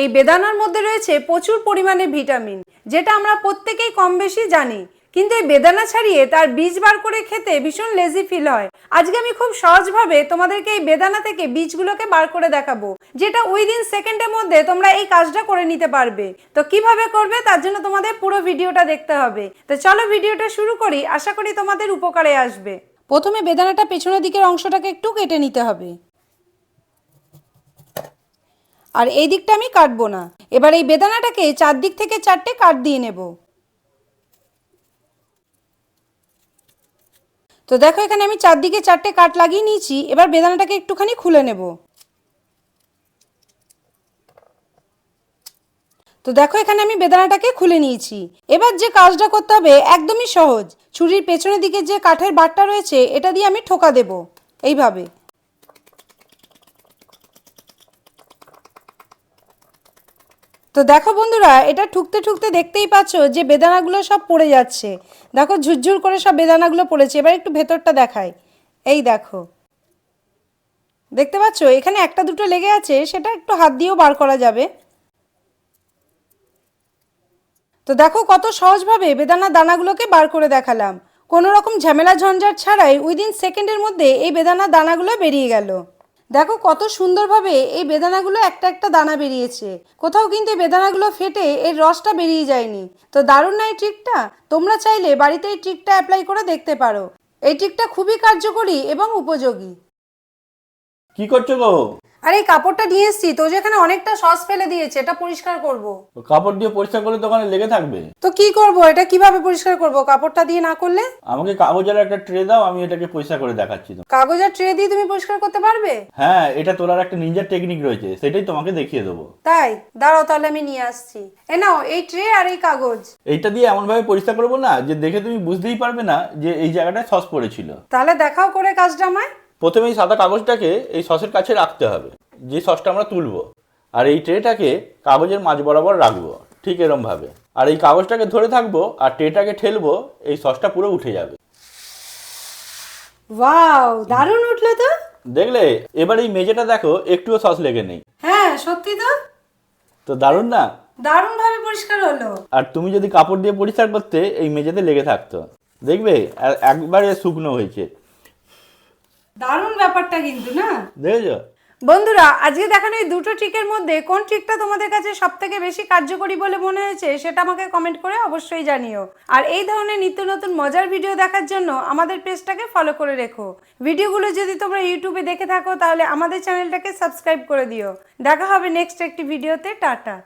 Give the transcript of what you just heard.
এই বেদানার মধ্যে রয়েছে প্রচুর পরিমাণে ভিটামিন, যেটা আমরা প্রত্যেকেই কম বেশি জানি। কিন্তু এই বেদানা ছাড়িয়ে তার বীজ বার করে খেতে ভীষণ লেজি ফিল হয়। আজকে আমি খুব সহজভাবে তোমাদেরকে এই বেদানা থেকে বীজগুলোকে বার করে দেখাবো, যেটা ওই দিন সেকেন্ডের মধ্যে তোমরা এই কাজটা করে নিতে পারবে। তো কীভাবে করবে তার জন্য তোমাদের পুরো ভিডিওটা দেখতে হবে। তো চলো ভিডিওটা শুরু করি, আশা করি তোমাদের উপকারে আসবে। প্রথমে বেদানাটা পেছনের দিকের অংশটাকে একটু কেটে নিতে হবে। আর এই দিকটা আমি কাটবো না। এবার এই বেদানাটাকে চারদিক থেকে চারটে কাট দিয়ে নেব। তো দেখো, এখানে আমি চারদিকে চারটে কাট লাগিয়ে নিয়েছি। এবার বেদানাটাকে একটুখানি খুলে নেব। তো দেখো, এখানে আমি বেদানাটাকে খুলে নিয়েছি। এবার যে কাজটা করতে হবে, একদমই সহজ। ছুরির পেছনের দিকে যে কাঠের বাটটা রয়েছে, এটা দিয়ে আমি ঠোকা দেব। এইভাবে। তো দেখো বন্ধুরা, এটা ঠুকতে ঠুকতে দেখতেই পাচ্ছ যে বেদানাগুলো সব পড়ে যাচ্ছে। দেখো ঝুরঝুর করে সব বেদানাগুলো পড়েছে, এবার একটু ভেতরটা দেখাই। এই দেখো। দেখতে পাচ্ছ? এখানে একটা দুটো লেগে আছে, সেটা একটু হাত দিয়েও বার করা যাবে। তো দেখো কত সহজভাবে বেদানা দানাগুলোকে বার করে দেখালাম। কোনো রকম ঝামেলা ঝঞ্ঝাট ছাড়াই উইদিন সেকেন্ডের মধ্যে এই বেদানা দানাগুলো বেরিয়ে গেল। দেখো কত সুন্দরভাবে এই বেদানাগুলো একটা একটা দানা বেরিয়েছে। কোথাও কিন্তু এই বেদানাগুলো ফেটে এর রসটা বেরিয়ে যায়নি। তো দারুণ না এই ট্রিকটা তোমরা চাইলে বাড়িতে এই ট্রিকটা অ্যাপ্লাই করে দেখতে পারো। এই ট্রিকটা খুবই কার্যকরী এবং উপযোগী। কি করছ গো আর এই কাপড়টা নিয়ে এসছি তো যেখানে অনেকটা সস ফেলে দিয়েছে এটা পরিষ্কার করব। কাপড় দিয়ে পরিষ্কার করলে ওখানে লেগে থাকবে। তো কি করব এটা কীভাবে পরিষ্কার করব কাপড়টা দিয়ে না করলে? আমাকে কাগজের একটা ট্রে দাও আমি এটাকে পরিষ্কার করে দেখাচ্ছি তো কাগজের ট্রে দিয়ে তুমি পরিষ্কার করতে পারবে? হ্যাঁ এটা তোলার একটা নিনজার টেকনিক রয়েছে সেটাই তোমাকে দেখিয়ে দেবো। তাই? দাঁড়াও তাহলে আমি নিয়ে আসছি। এ নাও এই ট্রে আর এই কাগজ। এইটা দিয়ে এমন ভাবে পরিষ্কার করব না যে দেখে তুমি বুঝতেই পারবে না যে এই জায়গাটায় সস পড়েছিল। তাহলে দেখাও করে কাজটা আমায়। প্রথমে এই সাদা কাগজটাকে এই সসের কাছে রাখতে হবে। যে সসটা আমরা তুলবো। আর এই ট্রেটাকে কাগজের মাঝ বরাবর রাখব ঠিক এরম ভাবে আর এই কাগজটাকে ধরে থাকব আর ট্রেটাকে ঠেলবো এই সসটা পুরো উঠে যাবে। ওয়াও দারুণ উঠল তো। দেখলে? এবার এই মেঝেটা দেখো একটুও সস লেগে নেই। হ্যাঁ সত্যি তো। তো দারুণ না? দারুণ ভাবে পরিষ্কার হলো। আর তুমি যদি কাপড় দিয়ে পরিষ্কার করতে এই মেঝেতে লেগে থাকতো। দেখবে? একবারে শুকনো হয়েছে। দারুণ ব্যাপারটা কিন্তু না? দেখেছ? বন্ধুরা আজকে দেখানো এই দুটো ট্রিকের মধ্যে কোন ট্রিকটা তোমাদের কাছে সব থেকে বেশি কার্যকরী বলে মনে হয়েছে সেটা আমাকে কমেন্ট করে অবশ্যই জানিও। আর এই ধরনের নিত্য নতুন মজার ভিডিও দেখার জন্য আমাদের পেজটাকে ফলো করে রেখো। ভিডিওগুলো যদি তোমরা ইউটিউবে দেখে থাকো তাহলে আমাদের চ্যানেলটাকে সাবস্ক্রাইব করে দিও। দেখা হবে নেক্সট একটি ভিডিওতে টাটা।